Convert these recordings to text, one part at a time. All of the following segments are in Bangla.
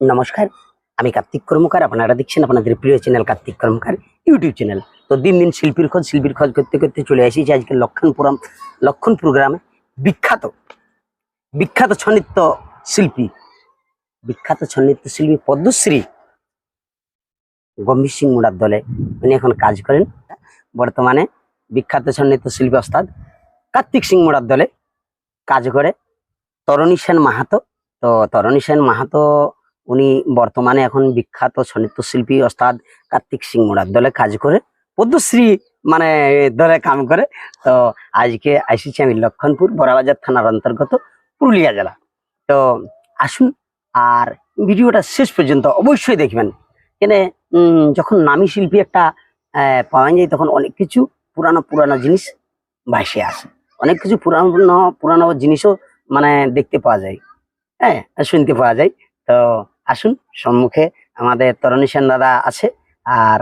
নমস্কার, আমি কার্তিক কর্মকার, আপনারা দেখছেন আপনাদের প্রিয় channel Kartik Karmakar YouTube channel. তো দিন দিন শিল্পীর খোঁজ শিল্পীর খোঁজ করতে করতে চলে এসেছি আজকে লক্ষণপুরম, লক্ষণপুর গ্রামে বিখ্যাত বিখ্যাত ছন্নিত্য শিল্পী, বিখ্যাত ছন্নিত্য শিল্পী পদ্মশ্রী গম্ভীর সিং মুড়ার দলে উনি এখন কাজ করেন। বর্তমানে বিখ্যাত ছন্নিত্য শিল্পী ওস্তাদ কার্তিক সিং মুড়ার দলে কাজ করে। তরণী সেন মাহাতো, তো তরণী সেন মাহাতো উনি বর্তমানে এখন বিখ্যাত শিল্পী ওস্তাদ কার্তিক সিং মোড়ার দলে কাজ করে, পদ্মশ্রী মানে দলে কাম করে। তো আজকে আসিছি আমি লক্ষণপুর, বড়াবাজার থানার অন্তর্গত পুরুলিয়া জেলা। তো আসুন আর ভিডিওটা শেষ পর্যন্ত অবশ্যই দেখবেন। কেন যখন নামী শিল্পী একটা পাওয়া যায়, তখন অনেক কিছু পুরানো পুরানো জিনিস ভাসে আসে। অনেক কিছু পুরানো পুরানো জিনিসও মানে দেখতে পাওয়া যায়। হ্যাঁ শুনতে পাওয়া যায়। তো আসুন, সম্মুখে আমাদের তরণী সেন দাদা আছে। আর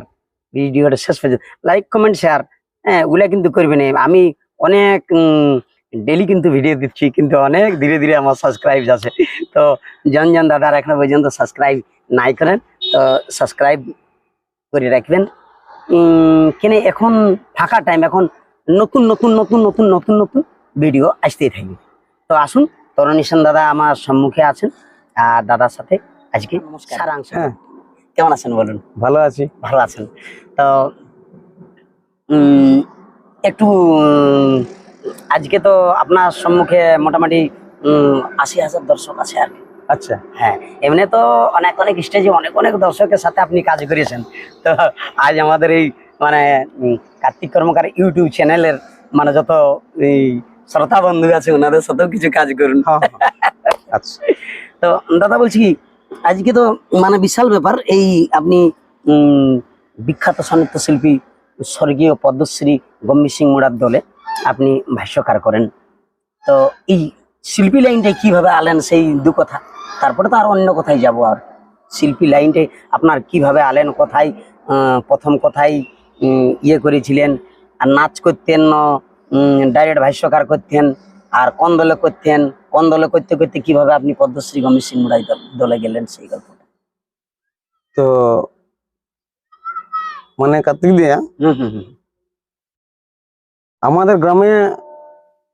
ভিডিওটা শেষ পর্যন্ত লাইক কমেন্ট শেয়ার হ্যাঁ ওগুলা কিন্তু করবেন। আমি অনেক ডেলি কিন্তু ভিডিও দিচ্ছি, কিন্তু অনেক ধীরে ধীরে আমার সাবস্ক্রাইব আছে। তো জন জন দাদার এখনও পর্যন্ত সাবস্ক্রাইব নাই করেন, তো সাবস্ক্রাইব করে রাখবেন। কেন এখন ফাঁকা টাইম এখন নতুন নতুন নতুন নতুন নতুন নতুন ভিডিও আসতেই থাকবে। তো আসুন, তরণী সেন দাদা আমার সম্মুখে আছেন, আর দাদার সাথে আজকে সারাংশ হ্যাঁ। কেমন আছেন বলুন? ভালো আছি। ভালো আছেন। তো একটু আজকে তো আপনার সম্মুখে মোটামুটি আশি হাজার দর্শক আছে আর কি। আচ্ছা। হ্যাঁ এমনি তো অনেক অনেক স্টেজে অনেক অনেক দর্শকের সাথে আপনি কাজ করেছেন। তো আজ আমাদের এই মানে কার্তিক কর্মকার ইউটিউব চ্যানেলের মানে যত এই শ্রোতা বন্ধু আছে ওনাদের সাথেও কিছু কাজ করুন। হ্যাঁ হ্যাঁ। আচ্ছা। তো দাদা বলছি কি আজকে তো মানে বিশাল ব্যাপার এই আপনি বিখ্যাত সাহিত্য শিল্পী স্বর্গীয় পদ্মশ্রী গম্ভীর সিং মুড়ার দলে আপনি ভাষ্যকার করেন। তো এই শিল্পী লাইনটাই কীভাবে আলেন সেই দু কথা? তারপরে তো আর অন্য কথায় যাব আর। শিল্পী লাইনটাই আপনার কীভাবে আলেন কোথায় প্রথম উম, ইয়ে করেছিলেন? আর নাচ করতেন ডাইরেক্ট ভাষ্যকার করতেন আর কোন দলে করতেন কোন দলে করতে করতে কীভাবে আপনি পদ্মশ্রী গম্ভীর সিং মুড়াই দলে গেলেন সেই গল্পটা? তো মানে কার্তিক দিয়া হুম হুম হুম। আমাদের গ্রামে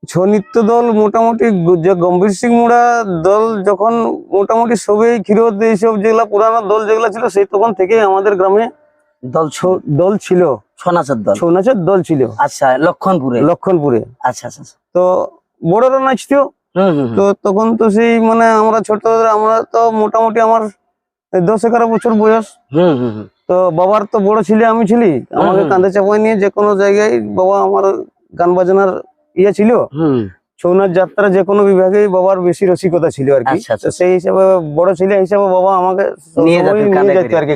ছৌ নৃত্য দল মোটামুটি যে গম্ভীর সিং মুড়া দল যখন মোটামুটি সবই ক্ষীরোদ এইসব যেগুলা পুরানো দল যেগুলা ছিল সেই তখন থেকে আমাদের গ্রামে দল দল ছিল। ছৌ নাচের দল। ছৌ নাচের দল ছিল। আচ্ছা লক্ষণপুরে? লক্ষণপুরে। আচ্ছা আচ্ছা আচ্ছা। তো বড়রা নাচতো। তো তখন তো সেই মানে আমরা ছোট আমরা তো মোটামুটি আমার দশ এগারো বছর বয়স। তো বাবার তো বড় ছেলে আমি ছিলি। আমাকে কাঁধে চাপায় নিয়ে যে কোনো জায়গায় বাবা আমার গান বাজনার ইয়ে ছিল। হুম। ছৌনাচ যাত্রা যে কোনো বিভাগেই বাবার বেশি রসিকতা ছিল আর কি। আচ্ছা, আচ্ছা, তো সেই হিসাবে বড় ছেলে হিসাবে বাবা আমাকে নিয়ে যেত আর কি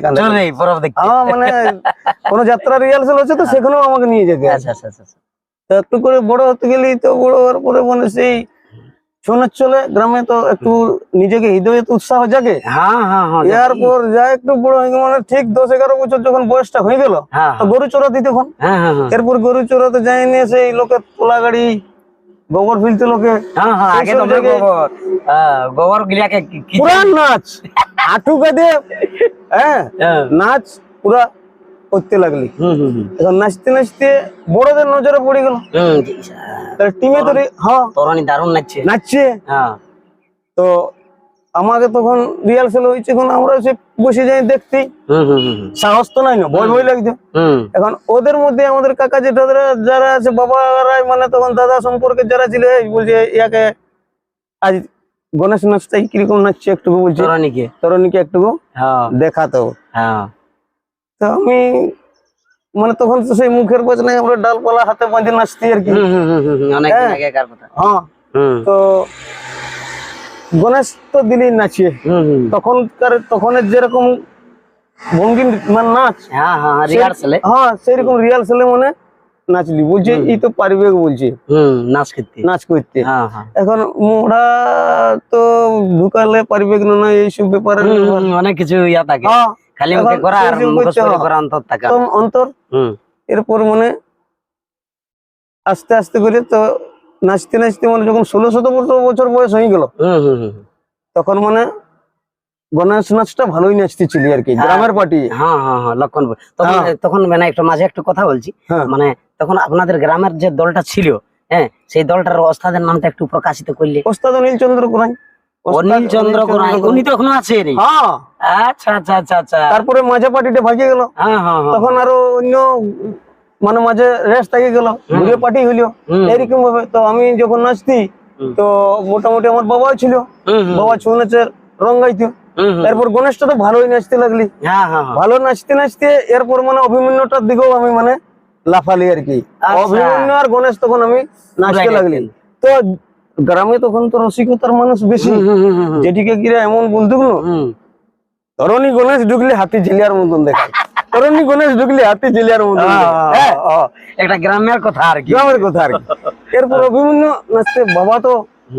মানে কোনো যাত্রা রিহার্সাল হচ্ছে তো সেখানেও আমাকে নিয়ে যেতে। আচ্ছা আচ্ছা আচ্ছা আচ্ছা। একটু করে বড় হতে গেলি তো বড় হওয়ার পরে মানে সেই নাচ চলে গ্রামে তো একটু নিজেকে হৃদয়ে তো উৎসাহ জাগে। হ্যাঁ হ্যাঁ হ্যাঁ এরপর যা একটু বড় হয়ে মানে ঠিক দশ এগারো বছর যখন বয়সটা হয়ে গেল হ্যাঁ তো গরু তখন হ্যাঁ হ্যাঁ হ্যাঁ। এরপর গরু চড়াতে যাই নিয়ে সেই লোকের তোলা গাড়ি গোবর ফিলতে লোকে। হ্যাঁ হ্যাঁ তো গোবর হ্যাঁ, গিলাকে পুরান নাচ। হাঁটু হ্যাঁ হ্যাঁ। নাচ পুরা করতে লাগলি। এখন নাচতে নাচতে বড়দের নজরে পড়ে গেল। টিমে তো হ্যাঁ। তরণী দারুণ নাচছে। নাচছে? হ্যাঁ। তো আমাকে তখন রিহার্সাল হয়েছে এখন আমরা সে বসে যাই দেখতে। সাহস তো নাই না ভয় ভয় লাগছে। এখন ওদের মধ্যে আমাদের কাকা জেঠারা যারা আছে বাবারাই মানে তখন দাদা সম্পর্কে যারা ছিল বলছে ইয়াকে আজ গণেশ নাচটাই কীরকম নাচছে একটু বলছে। তরণীকে। তরণীকে একটু হ্যাঁ। দেখাতো হ্যাঁ। তো আমি মানে তখন তো সেই মুখের বচনায় আমরা ডালপালা হাতে বাঁধে নাচতি আর কি। হ্যাঁ। হ্যাঁ। তো গণেশ তো দিনই নাচিয়ে তখনকার তখনের যেরকম ভঙ্গি মানে নাচ হ্যাঁ হ্যাঁ রিহার্সালে হ্যাঁ মনে নাচলি। বলছে। এই তো পারবে বলছে। হুম নাচ করতে। নাচ করতে। এখন মোড়া তো ঢুকালে পারবে না এইসব ব্যাপারে অনেক কিছু ইয়া থাকে। হ্যাঁ খালি মুখে করা আর মুখস্থ করে অন্তর থাকা। অন্তর হুম। এরপর মানে আস্তে আস্তে করে তো নাচতে নাচতে মানে যখন ষোলো শত বছর বয়স হয়ে গেল তখন মানে গণেশ নাচটা ভালোই নাচতেছিলি আর কি হ্যাঁ। গ্রামের পার্টি। হ্যাঁ হ্যাঁ হ্যাঁ লক্ষণপুর তখন হ্যাঁ। তখন মানে একটু মাঝে একটু কথা বলছি। হ্যাঁ। মানে তখন আপনাদের গ্রামের যে দলটা ছিল হ্যাঁ সেই দলটার ওস্তাদের নামটা একটু প্রকাশিত করলে ওস্তাদ অনিল চন্দ্র কোরাই অনিল চন্দ্র উনি তো এখনও আছেন হ্যাঁ। আচ্ছা আচ্ছা আচ্ছা আচ্ছা। তারপরে মাঝে পার্টিটা ভাগে গেল। হ্যাঁ হ্যাঁ। তখন আরও অন্য মানে মাঝে রেস্ট থেকে গেল। ঘুরে পার্টি হইল। এরকম ভাবে। তো আমি যখন নাচতি তো মোটামুটি আমার বাবাও ছিল। বাবা ছৌ নাচের রং গাইতো। এরপর গণেশটা তো ভালোই নাচতে লাগলি। ভালো নাচতে নাচতে এরপর মানে অভিমন্যুটার দিকেও আমি মানে লাফালি আর কি। আচ্ছা। অভিমন্যু আর গণেশ তখন আমি নাচতে লাগলি। তো গ্রামে তখন তো রসিকতার মানুষ বেশি। যেটিকে কিরা এমন বলতো হুম। তরণী গণেশ ঢুকলে হাতি ঝিলিয়ার মতন দেখায় তরণী গণেশ ঢুকলে হাতি ঝিলিয়ার মতন। হ্যাঁ। একটা গ্রামের কথা আর কি। গ্রামের কথা আর কি। এরপর অভিমন্যু নাচতে বাবা তো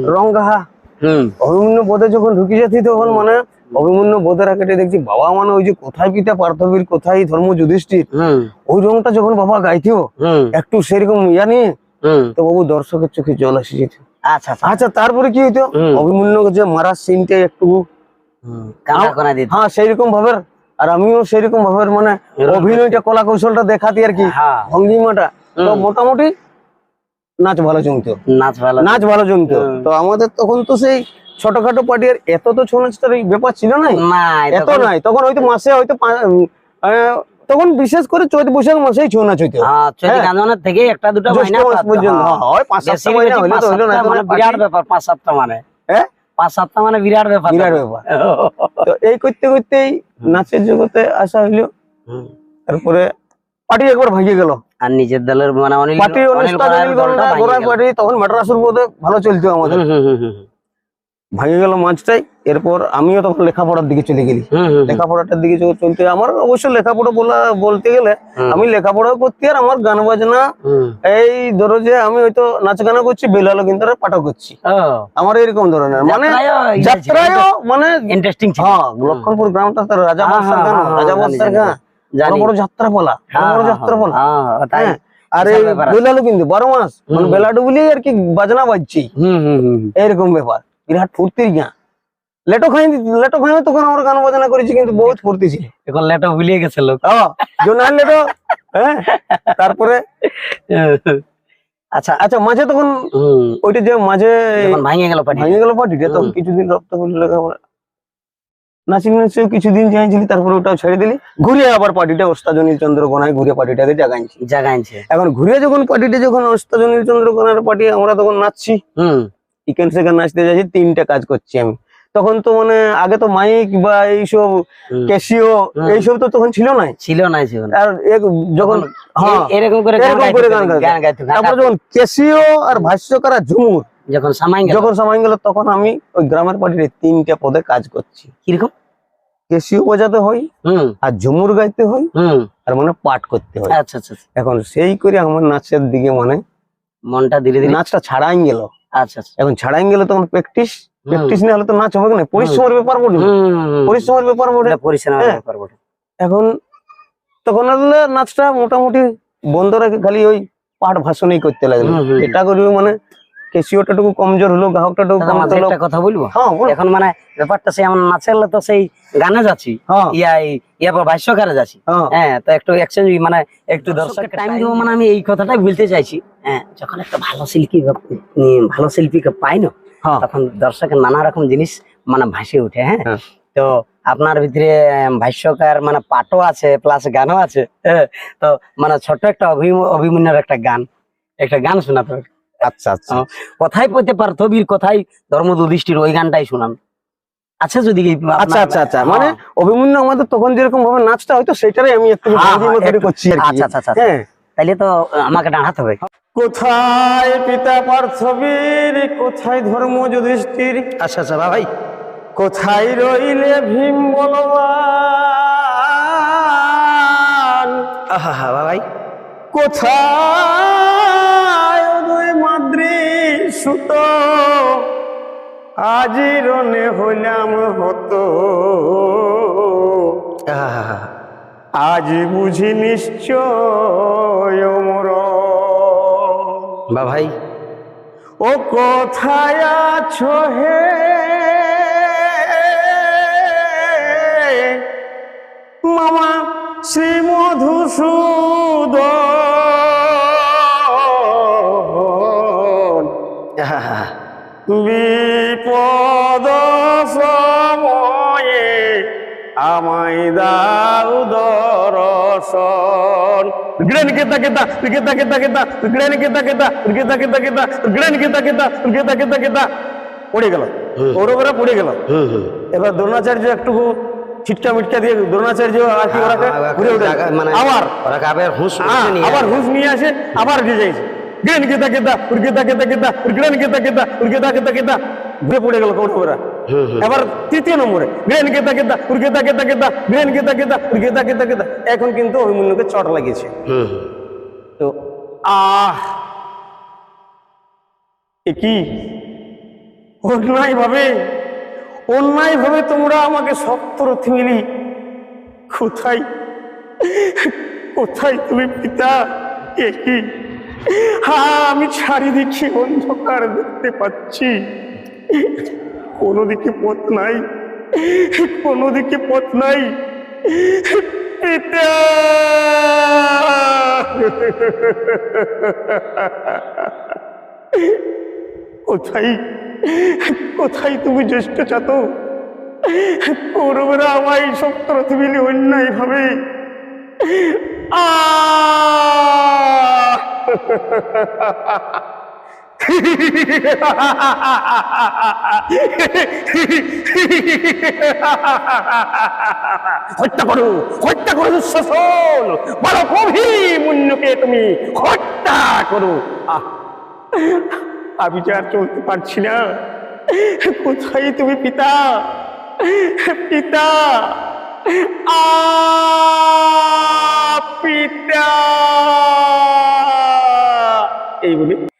রং গাহা হুম। অভিমন্যু বোধে যখন ঢুকে যাচ্ছি তখন মানে অভিমন্য বোধের আগে দেখছি বাবা মানে ওই যে কোথায় পিতা পার্থবীর কোথায় ধর্ম যুধিষ্ঠির? ওই রংটা যখন বাবা গাইতেও একটু সেরকম ইয়া নিয়ে তো বাবু দর্শকের চোখে জল আসে যেত। আচ্ছা আচ্ছা। আচ্ছা তারপরে কি হইতো? হুম। অভিমন্যু যে মারার সিনটা একটু হ্যাঁ সেইরকম ভাবে আর আমিও সেইরকম ভাবে মানে অভিনয়টা কলা কৌশলটা দেখাতি আর কি। হ্যাঁ। ভঙ্গিমাটা। তো মোটামুটি নাচ ভালো জমতো। নাচ ভালো নাচ ভালো জমতো। তো আমাদের তখন তো সেই ছোটখাটো পার্টি আর এত তো ছৌ নাচটার ব্যাপার ছিল না এত নাই। তখন হয়তো মাসে হয়তো তখন বিশেষ করে চৈত বৈশাখ মাসেই ছৌ নাচ হইতো। হ্যাঁ হ্যাঁ। থেকে একটা দুটো পাঁচ সাতটা মানে বিরাট ব্যাপার পাঁচ সাতটা মানে। হ্যাঁ? পাঁচ সাতটা মানে বিরাট ব্যাপার। বিরাট তখন। ব্যাপার। তো এই করতে করতেই নাচের জগতে আসা হইল। তারপরে পার্টি একবার ভাঙিয়ে গেল। আর নিজের দলের মানে পার্টি তখন মাদ্রাসের বোধে ভালো চলতো আমাদের। ভাঙে গেল মাঝটাই এরপর আমিও তখন লেখাপড়ার দিকে চলে গেলি। লেখাপড়াটার দিকে চলতে আমার অবশ্য লেখাপড়া বলা বলতে গেলে আমি লেখাপড়াও করতে আর আমার গান বাজনা এই ধরো যে আমি হয়তো নাচ গানা করছি বেলালো কিন্তু পাঠও করছি। আমার এরকম ধরনের। মানে যাত্রায়ও মানে ইন্টারেস্টিং হ্যাঁ লক্ষণপুর গ্রামটা তার রাজা হ্যাঁ, বর্ষার হ্যাঁ, গান হ্যাঁ, রাজা বর্ষার গান। বড় বড় যাত্রা পালা বড় হ্যাঁ, হ্যাঁ, যাত্রা পালা হ্যাঁ, তাই। হ্যাঁ, আর। বেলালো কিন্তু বারো মাস মানে হুম। বেলা আর কি বাজনা বাজছি। এরকম ব্যাপার। বিরাট ফুর্তির গান। লেটো খাই লেটো খাই তখন আমরা গান বাজনা করেছি কিন্তু বহুত ফুর্তি ছিল। এখন লেটো ভুলিয়ে গেছে লোক। জোনাল লেটো হ্যাঁ? তারপরে? আচ্ছা আচ্ছা মাঝে তখন ওইটা যে মাঝে ভাঙে গেল পার্টি ভেঙে গেল পার্টিটা তখন হুম। কিছুদিন রক্ত হলো লেখাপড়া নাচি নাচেও কিছুদিন চাইছিলি তারপরে ওটাও ছেড়ে দিলি। ঘুরে আবার পার্টিটা ওস্তাজনীল চন্দ্রকোনায় ঘুরে পার্টিটাকে জাগাইছি জায়গা আনছে। এখন ঘুরে যখন পার্টিটা যখন ওস্তাজনীল চন্দ্রকোনার পার্টি আমরা তখন নাচছি। হুম। এখান সেখানে নাচতে যাচ্ছি তিনটা কাজ করছি আমি। তখন তো মানে আগে তো মাইক বা এইসব। ক্যাসিও এইসব তো তখন ছিল না ছিল না আর যখন হ্যাঁ এরকম করে গান গাইতে। তারপরে যখন ক্যাসিও আর ভাষ্যকার আর ঝুমুর যখন সামাই যখন সময় গেল তখন আমি ওই গ্রামের পার্টিতে তিনটা পদে কাজ করছি। কীরকম? ক্যাসিও বাজাতে হয় হুম। আর ঝুমুর গাইতে হয় আর মানে পাঠ করতে হয়। আচ্ছা আচ্ছা আচ্ছা। এখন সেই করে আমার নাচের দিকে মানে মনটা ধীরে ধীরে নাচটা ছাড়াই গেল। আচ্ছা আচ্ছা এখন ছাড়াই গেলে তখন প্র্যাকটিস প্র্যাকটিস না হলে তো নাচ হবে না পরিশ্রমের ব্যাপার। পরিশ্রমের বটে এটা হ্যাঁ। ব্যাপার বটে। এখন তখন আসলে নাচটা মোটামুটি বন্ধ রাখে খালি ওই পাঠ ভাষণই করতে লাগল। এটা করবে মানে কমজোর হলো গ্রাহকটা টুকু দাদা, কমজোর হলো। কথা বলব? হ্যাঁ এখন মানে ব্যাপারটা সেই আমার তো সেই গানে যাচ্ছি। হ্যাঁ। ইয়া ইয়া পর ভাষ্যকারে যাচ্ছি। হ্যাঁ। হ্যাঁ তো একটু এক্সচেঞ্জ মানে একটু টাইম দিব মানে আমি এই কথাটাই বলতে চাইছি। হ্যাঁ যখন একটা ভালো শিল্পী ভালো শিল্পীকে পাই না তখন দর্শকের নানা রকম জিনিস মানে ভাসে ওঠে হ্যাঁ। তো আপনার ভিতরে ভাষ্যকার মানে পাঠও আছে প্লাস গানও আছে হ্যাঁ। তো মানে ছোট একটা অভিম- অভিমন্যুর একটা গান একটা গান শোনাতে। আচ্ছা আচ্ছা। কথাই পড়তে পার্থবীর কথাই ধর্ম যুধিষ্ঠির ওই গানটাই শুনান। আছে যদি আচ্ছা আচ্ছা আচ্ছা। হ্যাঁ। মানে অভিমন্যু আমাদের তখন যেরকম ভাবে নাচটা হয়তো সেটারই আমি একটু হ্যাঁ, ভঙ্গিমা হ্যাঁ, করছি আচ্ছা আচ্ছা আচ্ছা হ্যাঁ। তাইলে তো আমাকে দাঁড়াতে হবে। কোথায় পিতা পার্থবীর কোথায় ধর্ম যুধিষ্ঠির আচ্ছা আচ্ছা ভাই কোথায় রইলে ভীম বলবান? আহা হা ভাই কোথায় সুতো আজিরনে হইলাম হত। আজ বুঝি নিশ্চয় মোর বা ভাই। ও কোথায় আছো হে? মামা শ্রী মধুসূদন আমায় দাও দর্শন। গ্রেন কেতা কেতা কেতা কেতা কেতা গ্রেন কেতা কেতা কেতা কেতা কেতা গ্রেন কেতা কেতা কেতা কেতা কেতা পড়ে গেল। ওর ওরা পড়ে গেল। এবার দ্রোণাচার্য একটু ছিটকা মিটকা দিয়ে দ্রোণাচার্য আর কি ওরাকে ঘুরে উঠে মানে আবার। ওরা আবার হুঁশ হ্যাঁ, নিয়ে আবার হুঁশ নিয়ে আসে আবার উঠে যাইছে। গ্রেন কেতা কেতা কেতা কেতা কেতা গ্রেন কেতা কেতা কেতা কেতা কেতা ঘুরে পড়ে গেল কৌরবরা এবার তৃতীয় নম্বরে গ্রেন কেতা কেতা কেতা কেতা কেতা গ্রেন কেতা কেতা কেতা কেতা কেতা এখন কিন্তু অভিমন্যুকে চট লাগিয়েছে। তো, আহ কি? অন্যায় ভাবে অন্যায় ভাবে তোমরা আমাকে সপ্তরথী মিলি, কোথায় কোথায় তুমি পিতা? এ কি? হ্যাঁ আমি চারিদিকে অন্ধকার দেখতে পাচ্ছি। কোনো দিকে পথ নাই, কোনো দিকে পথ নাই। কোথায় কোথায় তুমি জ্যেষ্ঠ চাত কৌরবেরা আমায় সপ্তরথ মিলে অন্যায় ভাবে। হত্যা করো হত্যা করো দুঃশাসন। বড় গভীর মুন্যকে তুমি হত্যা করো। আমি যে আর চলতে পারছি না। কোথায় তুমি পিতা? পিতা, আ, পিতা। এই বলে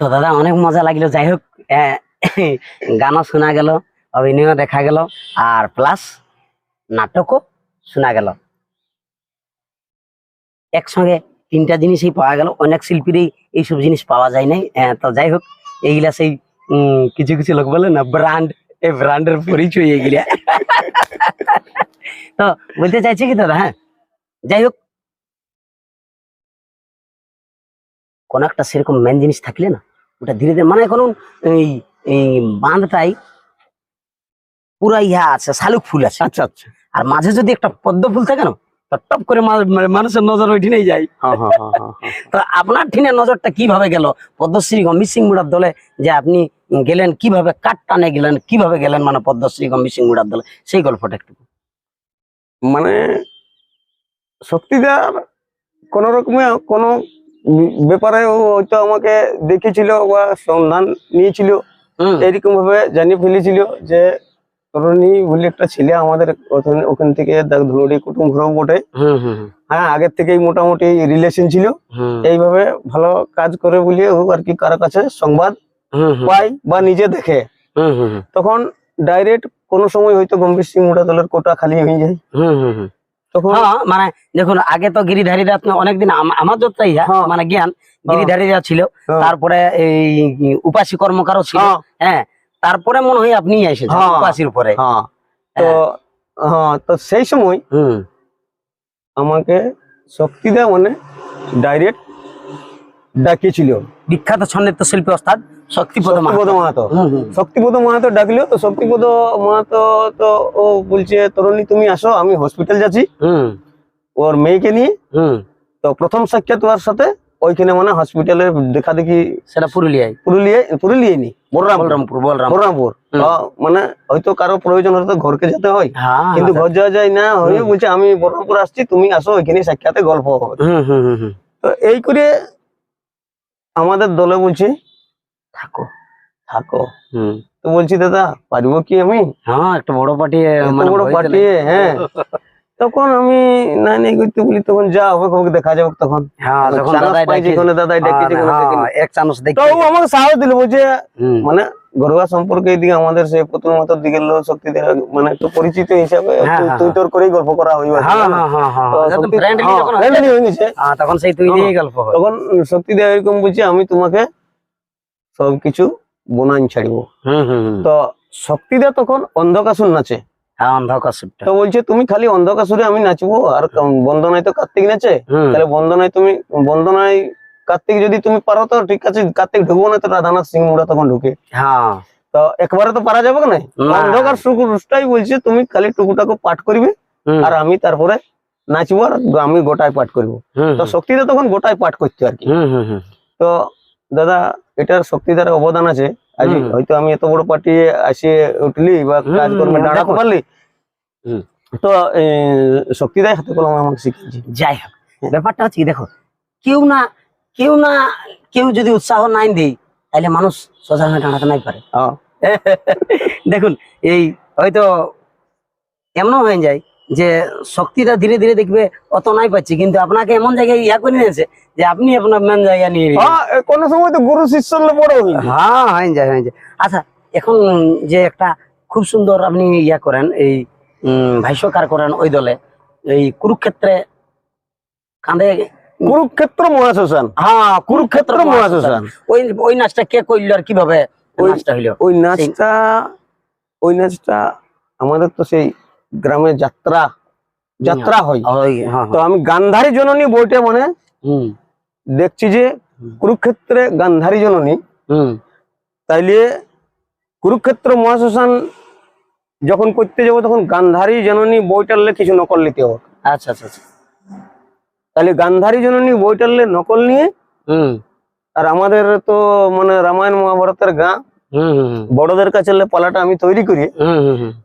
তো দাদা অনেক মজা লাগল। যাই হোক আহ, গানও শোনা গেল অভিনয় দেখা গেল আর প্লাস নাটকও শোনা গেল। একসঙ্গে তিনটা জিনিসই পাওয়া গেল। অনেক শিল্পীরই এইসব জিনিস পাওয়া যায় নাই। আহ, তো যাই হোক এইগুলা সেই উম, কিছু কিছু লোক বলে না ব্র্যান্ড এই ব্র্যান্ডের পরিচয় এইগুলা তো বলতে চাইছি কি দাদা হ্যাঁ? যাই হোক কোন একটা সেরকম মেন জিনিস থাকলে না ওটা ধীরে ধীরে মানে কোনো এই এই বাঁধটাই পুরা ইহা আছে শালুক ফুল আছে। আচ্ছা আচ্ছা। আর মাঝে যদি একটা পদ্ম ফুল থাকে না টপ করে মানে মানুষের নজর ওই ঠিনেই যায়। তো আপনার ঠিনে নজরটা কীভাবে গেল? পদ্মশ্রী গম্ভীর সিং মুড়ার দলে যে আপনি গেলেন কীভাবে কাট টানে গেলেন কীভাবে গেলেন মানে পদ্মশ্রী গম্ভীর সিং মুড়ার দলে? সেই গল্পটা একটু মানে শক্তিদার কোন রকমে কোনো ব্যাপারে হয়তো আমাকে দেখেছিল বা সন্ধান নিয়েছিল। এরকম ভাবে জানিয়ে ফেলেছিল যে তরুণী বলে একটা ছেলে আমাদের ওখান থেকে ধনুরি কুটুম ঘর বটে। হ্যাঁ আগের থেকেই মোটামুটি রিলেশন ছিল। এইভাবে ভালো কাজ করে বলে ও আর কি কারও কাছে সংবাদ পাই বা নিজে দেখে। তখন ডাইরেক্ট কোনো সময় হয়তো গম্ভীর সিং মোটা দলের কোটা খালি হয়ে যায়। তখন হ্যাঁ মানে দেখুন আগে তো গিরিধারীরা অনেকদিন আমার যতটাই হ্যাঁ, হ্যাঁ। মানে জ্ঞান গিরিধারীরা ছিল। তারপরে এই উপাসী কর্মকারও ছিল। হ্যাঁ, তারপরে মনে হয় আপনি এসেছেন। উপাসীর উপরে। হ্যাঁ। তো হ্যাঁ তো সেই সময় আমাকে আমাকে শক্তিদা মানে ডাইরেক্ট ডাকিয়েছিল বিখ্যাত ছন্দিত শিল্পী ওস্তাদ শক্তিপদ মাহাতো। শক্তিপদ মাহাতো। ডাকলো তো শক্তিপদ মাহাতো তো ও বলছে তরুণী তুমি আসো আমি হসপিটাল যাচ্ছি। হুম, ওর মেয়েকে নিয়ে। তো প্রথম সাক্ষাৎ ওর সাথে ওইখানে মানে হসপিটালে দেখা দেখি সেটা পুরুলিয়ায়। পুরুলিয়ায় পুরুলিয়ায় নি। বলরামপুর। বলরামপুর বলরামপুর। মানে হয়তো কারও প্রয়োজন হলে তো ঘরকে যেতে হয়। হ্যাঁ কিন্তু ঘর যাওয়া যায় না হয়ে বলছে আমি বহরমপুর আসছি তুমি আসো ওইখানে সাক্ষাতে গল্প হবে। হুম, হুম, হুম, হুম। তো এই করে আমাদের দলে বলছি থাকো। থাকো। হুম। তো বলছি দাদা পারব কি আমি? হ্যাঁ একটা বড় পার্টি মানে বড় পাঠিয়ে পার্টি হ্যাঁ। তখন আমি না নাই করতে বলি তখন যা হবে কাউকে দেখা যাবে তখন। হ্যাঁ যখন দাদাই ডাকে ডেকে হ্যাঁ, এক চামচ দেখি তো আমাকে সাহস দিল হুম, মানে ঘরোয়া সম্পর্কে এদিকে আমাদের সেই প্রথম মাতার দিকের লোক শক্তি মানে একটু পরিচিত হিসাবে হ্যাঁ, তুই- হ্যাঁ, তোর করেই গল্প করা হইবে। হ্যাঁ হ্যাঁ হ্যাঁ হ্যাঁ হ্যাঁ, হয়ে গেছে। হ্যাঁ, তখন সেই তুই হ্যাঁ। গল্প তখন শক্তি দেয় এরকম বলছে আমি তোমাকে সবকিছু বনান ছাড়িব। হুম হুম হুম। তো শক্তিদা তখন অন্ধকাসুর নাচে হ্যাঁ তো বলছে তুমি খালি অন্ধকাসুরে আমি নাচবো আর বন্দনায় তো কার্তিক নাচে। তাহলে বন্দনায় তুমি বন্দনায় কার্তিক যদি তুমি পারো তো ঠিক আছে কার্তিক ঢুকবো না তো রাধানাথ সিং মুড়া তখন ঢুকে। হ্যাঁ। তো একবারে তো পারা যাবে না। অন্ধকার সুরটাই বলছে তুমি খালি টুকুটাকে পাঠ করবে আর আমি তারপরে নাচবো আর আমি গোটায় পাঠ করব। তো শক্তিদা তখন গোটায় পাঠ করছে আর কি। হুম, হুম, হুম, তো দাদা এটার শক্তিদার অবদান আছে। হয়তো আমি এত বড় পার্টি আসিয়ে উঠলি বা কাজকর্মে দাঁড়াতে পারলি তো এ, শক্তিদাই হাতে কলম আমাকে শিখিয়েছি। যাই হোক ব্যাপারটা হচ্ছে কি দেখো কেউ না কেউ না কেউ যদি উৎসাহ নাই দেই তাহলে মানুষ সোজা হয়ে দাঁড়াতে নাই পারে হ্যাঁ দেখুন এই হয়তো এমনও হয়ে যায় যে শক্তিটা ধীরে ধীরে দেখবে অত নাই পাচ্ছি। কিন্তু আপনাকে এমন জায়গায় ইয়া করে নিয়েছে যে আপনি আপনার মেন জায়গা নিয়ে। হ্যাঁ কোনো সময় তো গুরু শিষ্য বড় হ্যাঁ হয়ে যায় হয়ে আচ্ছা এখন যে একটা খুব সুন্দর আপনি ইয়া করেন এই ভাষ্যকার করেন ওই দলে এই কুরুক্ষেত্রে কাঁধে কুরুক্ষেত্র মহাশ্মশান। হ্যাঁ কুরুক্ষেত্র মহাশ্মশান। ওই ওই নাচটা কে করল আর কীভাবে ওই ওই- নাচটা হইল? ওই নাচটা ওই নাচটা আমাদের তো সেই গ্রামে যাত্রা যাত্রা হয়। হ্যাঁ তো আমি গান্ধারী জননী বইটা মানে দেখছি যে কুরুক্ষেত্রে গান্ধারী জননী তাইলে কুরুক্ষেত্র মহাশ্মশান যখন করতে যাব তখন গান্ধারী জননী বইটারলে কিছু নকল নিতে হবে। আচ্ছা আচ্ছা আচ্ছা। তাহলে গান্ধারী জননী বইটারলে নকল নিয়ে হুম। আর আমাদের তো মানে রামায়ণ মহাভারতের গাঁ বড়দের কাছে পালাটা আমি তৈরি করি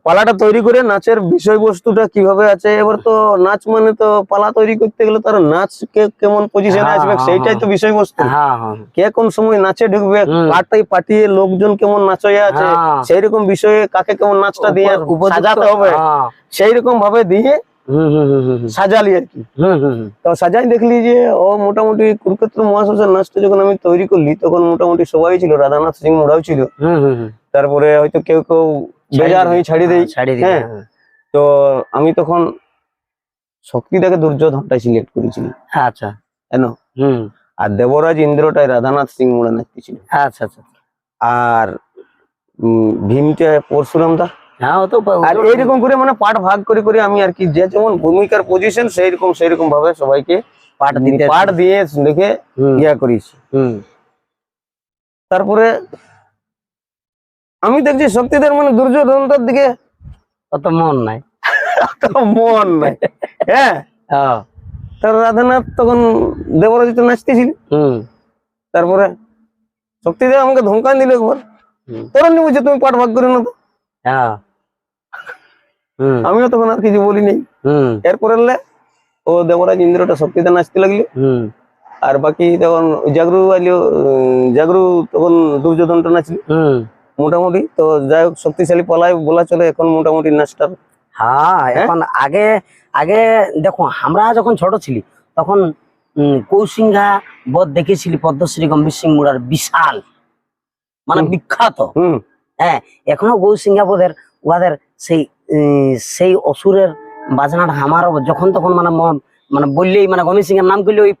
পালাটা তৈরি করে নাচের বিষয়বস্তুটা কীভাবে আছে এবার তো নাচ মানে তো পালা তৈরি করতে গেলে তার নাচ কে কেমন পজিশনে হ্যাঁ, আসবে হ্যাঁ, সেইটাই তো বিষয়বস্তু হ্যাঁ হ্যাঁ কে কোন সময় নাচে ঢুকবে। কারটাই পাঠিয়ে লোকজন কেমন নাচয়ে আছে হ্যাঁ। সেই রকম বিষয়ে কাকে কেমন নাচটা দিয়ে সাজাতে হবে হ্যাঁ। সেই রকম ভাবে দিয়ে সাজালি আর কি। তো সাজাই দেখলি যে ও মোটামুটি কুরুক্ষেত্র মহাশ্মশান নাচটা যখন আমি তৈরি করলি তখন মোটামুটি সবাই ছিল রাধানাথ সিং মোড়াও ছিল। তারপরে হয়তো কেউ কেউ বেজার হয়ে ছাড়ি দেই হ্যাঁ, ছাড়িয়ে হ্যাঁ। হ্যাঁ। তো আমি তখন শক্তিটাকে দুর্যোধনটাই সিলেক্ট করেছিলি আচ্ছা। কেন? হুম। আর দেবরাজ ইন্দ্রটাই রাধানাথ সিং মোড়া নাচতেছিল আচ্ছা আচ্ছা। আর ভীমটা পরশুরাম দা? আর এইরকম করে মানে পাঠ ভাগ করে করে আমি আর কি যে যেমন ভূমিকার পজিশন সেই রকম সেই রকম ভাবে সবাইকে পাঠ দিতে পাঠ দিয়ে লিখে ইয়া হুম। তারপরে আমি দেখছি শক্তিদের মানে দুর্যোধনটার দিকে অত মন নাই। এত মন নাই। হ্যাঁ? হ্যাঁ। তার রাধানাথ তখন দেবরাজিত নাচতেছিল। হুম। তারপরে শক্তিদেব আমাকে ধমকান দিল একবার। তোর নি বুঝছে তুমি পাঠ ভাগ করে না তো। হ্যাঁ। আমিও তখন আর কিছু বলিনি। হুম। এরপরে ও দেবরাজ ইন্দ্রটা শক্তিতে নাচতে লাগল। হুম। আর বাকি তখন জাগরু আইলো জাগরু তখন দুর্যোধনটা নাচলো। হুম। মোটামুটি। তো যাই হোক শক্তিশালী পালায় বলা চলে এখন মোটামুটি নাচটা হ্যাঁ এখন আগে আগে দেখো আমরা যখন ছোট ছিলি তখন কৌসিঙ্ঘা বধ দেখেছিলি পদ্মশ্রী গম্ভীর সিং মুড়ার বিশাল। মানে বিখ্যাত। হুম। হ্যাঁ এখনও গৌসিঙ্ঘা বোধের উহাদের সেই সেই অসুরের বাজনাটা আমার যখন তখন মানে মানে বললেই মানে গমি সিং এর নাম করলে ওই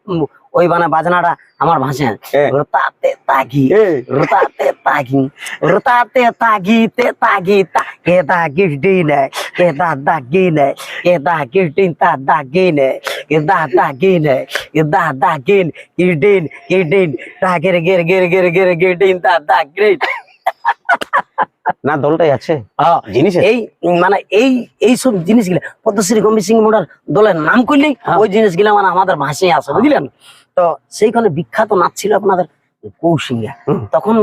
ওই মানে বাজনাটা আমার ভাষে। রতাতে তাগি রতাতে তাগি রতাতে তাগি তে তাগি কে তা গিফটি নে কে তা দাগি নে কে তা গিফটি তা দাগি নে কে তা দাগি নে কে তা দাগিন গিফটিন গিফটিন তা গের গের গের গের গের গিফটিন তা দাগিন না দলটাই আছে? হ্যাঁ, জিনিস এই মানে এই এই সব জিনিসগুলো পদ্মশ্রী গম্ভীর সিং মোড়ার দলের নাম করলেই ওই জিনিসগুলো মানে আমাদের ভাষায় আসে বুঝলেন? তো সেইখানে বিখ্যাত নাচ ছিল আপনাদের কৌশিঙ্গা। তখন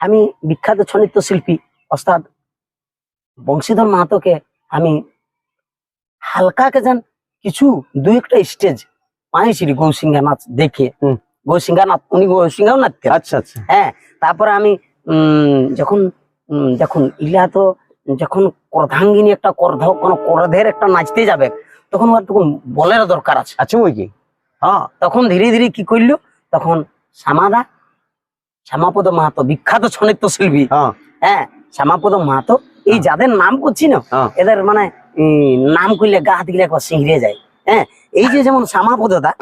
আমি বিখ্যাত ছনিত্য শিল্পী অস্তাদ বংশীধর মাহাতোকে আমি হালকাকে যেন কিছু দুই একটা স্টেজ পাইছিলি গৌসিঙ্গা নাচ দেখে। গৌসিঙ্গা নাচ উনি গৌসিঙ্গাও নাচতেন। আচ্ছা আচ্ছা। হ্যাঁ তারপরে আমি যখন উম, দেখুন ইলা তো যখন করধাঙ্গিনী একটা করধ কোনো করধের একটা নাচতে যাবে তখন ওর তখন বলের দরকার আছে। আছে বই কি? হ্যাঁ তখন ধীরে ধীরে কি করল তখন শ্যামাদা শ্যামাপদ মাহাতো বিখ্যাত ছনিত্য শিল্পী। হ্যাঁ। হ্যাঁ শ্যামাপদ মাহাতো এই যাদের নাম করছি না হ্যাঁ। এদের মানে নাম করলে গা হাত গিলে একবার সিংড়ে যায়। হ্যাঁ এই যে যেমন শ্যামাপদদা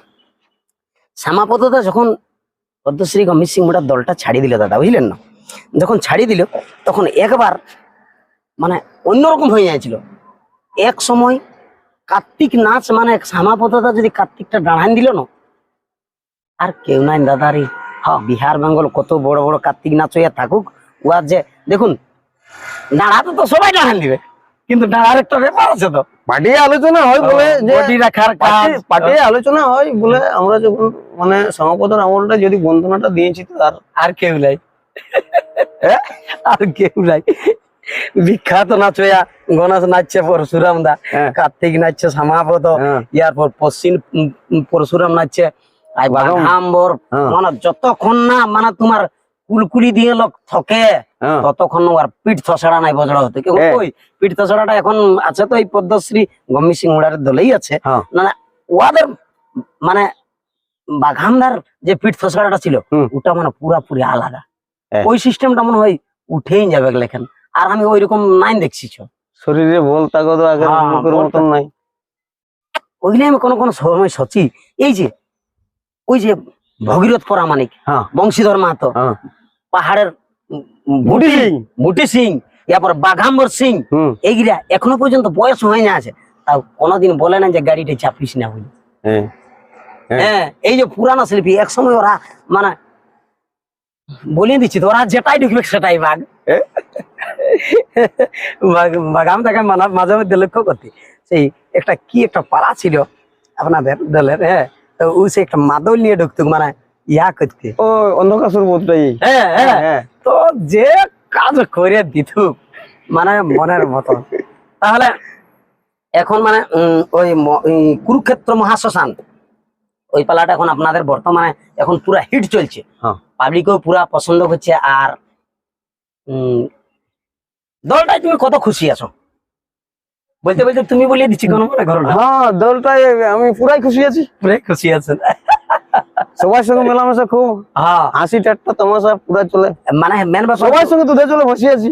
শ্যামাপদদা যখন পদ্মশ্রী গম্ভীর সিং মোটার দলটা ছাড়িয়ে দিল দাদা বুঝলেন না? যখন ছাড়িয়ে দিল তখন একবার মানে অন্যরকম হয়ে যাচ্ছিল। এক সময় কার্তিক নাচ মানে শ্যামাপদটা যদি কার্তিকটা দাঁড়ান দিল না আর কেউ নাই দাদারি হ্যাঁ বিহার বেঙ্গল কত বড় বড় কার্তিক নাচ হইয়া থাকুক উয়ার যে দেখুন দাঁড়াতে তো সবাই দাঁড়ান দিবে কিন্তু দাঁড়ার একটা ব্যাপার আছে তো। পার্টি আলোচনা হয় বলে যে রাখার কাজ। পার্টি- পার্টি আলোচনা হয় বলে আমরা যখন মানে সমাপতর আমলটা যদি বন্দনাটা দিয়েছি তো আর আর কেউ নাই। আর কেউ নাই। বিখ্যাত নাচ হইয়া গণেশ নাচছে পরশুরাম দা। হ্যাঁ। কার্তিক নাচছে হ্যাঁ। ইয়ার পর পশ্চিম পরশুরাম নাচছে। হ্যাঁ। মানে যতক্ষণ না মানে তোমার কুলকুলি দিয়ে লোক থকে হ্যাঁ। ততক্ষণ আর পিঠ থসড়া নাই বজড়া হতে। কেউ হ্যাঁ। ওই পিঠ থসড়াটা এখন আছে তো এই পদ্মশ্রী গম্মি সিং মুড়ারের দলেই আছে। মানে ওদের মানে বাঘামদার যে পিঠ থসড়াটা ছিল ওটা মানে পুরাপুরি আলাদা। হ্যাঁ। ওই সিস্টেমটা মনে হয় উঠেই যাবে লেখেন। আর আমি ওই রকম নাইন দেখছি। শরীরে বল তাগদ আগের হ্যাঁ, মতন নাই। ওইগুলো আমি কোনো কোনো সময় সচি এই যে ওই যে ভগীরথ পরামানিক হ্যাঁ। বংশীধর মাহাতো হ্যাঁ। পাহাড়ের বুটি সিং। বুটি সিং এরপর বাঘাম্বর সিং এইগুলা এখনও পর্যন্ত বয়স হয়ে না আছে। তাও কোনোদিন বলে না যে গাড়িটা চাপিস না বলে। হ্যাঁ। হ্যাঁ। হ্যাঁ এই যে পুরানো শিল্পী এক সময় ওরা মানে বলিয়ে দিচ্ছি তো ওরা যেটাই ঢুকবে সেটাই বাঘ। বাঘ- বাঘাম তাকে মানা- মাঝে মধ্যে লক্ষ্য করতে। সেই একটা কি একটা পাড়া ছিল আপনাদের দলের হ্যাঁ? তো ও সে একটা মাদল নিয়ে ঢুকতো মানে ইয়া করতে। ও অন্ধকাসুর বোধটাই হ্যাঁ হ্যাঁ। হ্যাঁ তো যে কাজ করে দিত মানে মনের মতো তাহলে এখন মানে ওই ওই কুরুক্ষেত্র মহাশ্মশান ওই পালাটা এখন আপনাদের বর্তমানে এখন পুরা হিট চলছে। হ্যাঁ। পাবলিকও পুরা পছন্দ করছে আর দলটাই তুমি কত খুশি আছো? বলতে বলতে তুমি বলিয়ে দিচ্ছি কোনো মনে করো না। হ্যাঁ দলটাই আমি পুরাই খুশি আছি। পুরাই খুশি আছেন। সবার সঙ্গে মেলামেশা খুব হ্যাঁ। হাসি ঠাট্টা তামাশা পুরা চলে। মানে মেন ব্যাপার সবার সঙ্গে দুধে চলে বসে আছি।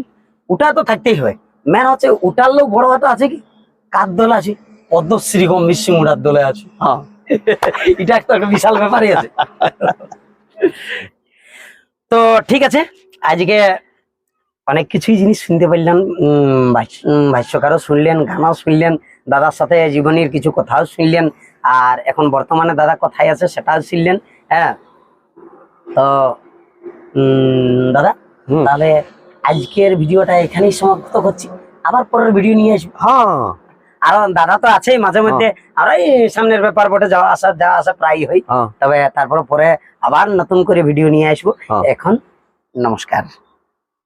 ওটা তো থাকতেই হয়। মেন হচ্ছে ওটার লোক বড় হাতে আছে কি? কার দল আছে? পদ্মশ্রী গম মিশ্রি মুড়ার দলে আছে। হ্যাঁ। এটা একটা বিশাল ব্যাপারই আছে। তো ঠিক আছে আজকে অনেক কিছুই জিনিস শুনতে পারলেন ভাষ্যকারও শুনলেন গানও শুনলেন দাদার সাথে জীবনের কিছু কথাও শুনলেন আর এখন বর্তমানে দাদা কোথায় আছে সেটাও শুনলেন হ্যাঁ? তো দাদা হুম। তাহলে আজকের ভিডিওটা এখানেই সমাপ্ত করছি। আবার পরের ভিডিও নিয়ে আসব। হ্যাঁ। আর দাদা তো আছেই মাঝে মধ্যে। আর এই সামনের ব্যাপার বটে যাওয়া আসা যাওয়া আসা প্রায় হই হ্যাঁ। তবে তারপর পরে আবার নতুন করে ভিডিও নিয়ে আসব। হ্যাঁ। এখন নমস্কার।